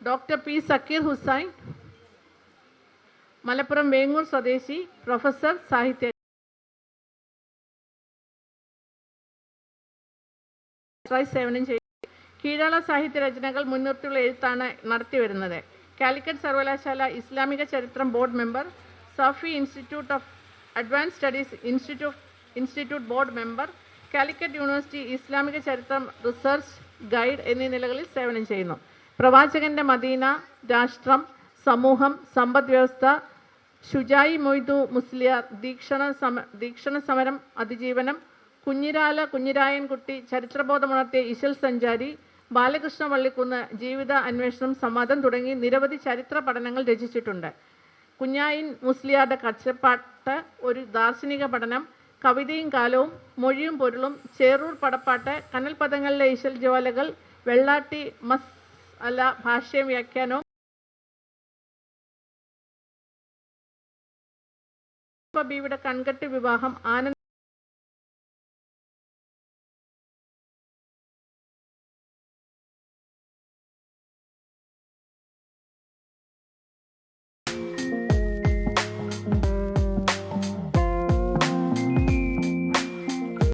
Doctor P Zakir Hussain Malappuram Vengoor സ്വദേശി professor സാഹിത്യ സേവനം ചെയ്തു. കീഴാള സാഹിത്യ രചനകൾ മുൻനിർത്തിയുള്ള എഴുത്താണ് നടത്തിവരുന്നത് കാലിക്കറ്റ് സർവകലാശാല ഇസ്ലാമിക ചരിത്രം board member Safi institute of advance studies institute institute board member Calicut university ഇസ്ലാമിക ചരിത്രം റിസർച്ച് ഗൈഡ് എന്നീ നിലകളിൽ സേവനം ചെയ്യുന്നു. പ്രവാചകന്റെ മദീന രാഷ്ട്രം സമൂഹം സമ്പദ് വ്യവസ്ഥ ഷുജായി മൊയ്തു മുസ്ലിയാർ ദീക്ഷണ സമ ദീക്ഷണ സമരം അതിജീവനം കുഞ്ഞിരാല കുഞ്ഞിരായൻകുട്ടി ചരിത്രബോധമുണർത്തിയ ഇശൽ സഞ്ചാരി ബാലകൃഷ്ണ വള്ളിക്കുന്ന് ജീവിത അന്വേഷണം സംവാദം തുടങ്ങി നിരവധി ചരിത്ര പഠനങ്ങൾ രചിച്ചിട്ടുണ്ട്. കുഞ്ഞായിൻ മുസ്ലിയാരുടെ കച്ചപ്പാട്ട് ഒരു ദാർശനിക പഠനം കവിതയും കാലവും മൊഴിയും പൊരുളും ചേറൂർ പടപ്പാട്ട് കനൽപദങ്ങളിലെ ഇശൽ ജ്വാലകൾ വെള്ളാട്ടി മസ് അല ഭാഷയും വ്യാഖ്യാനവും. ഇവിടെ കൺകെട്ട് വിവാഹം ആനന്ദ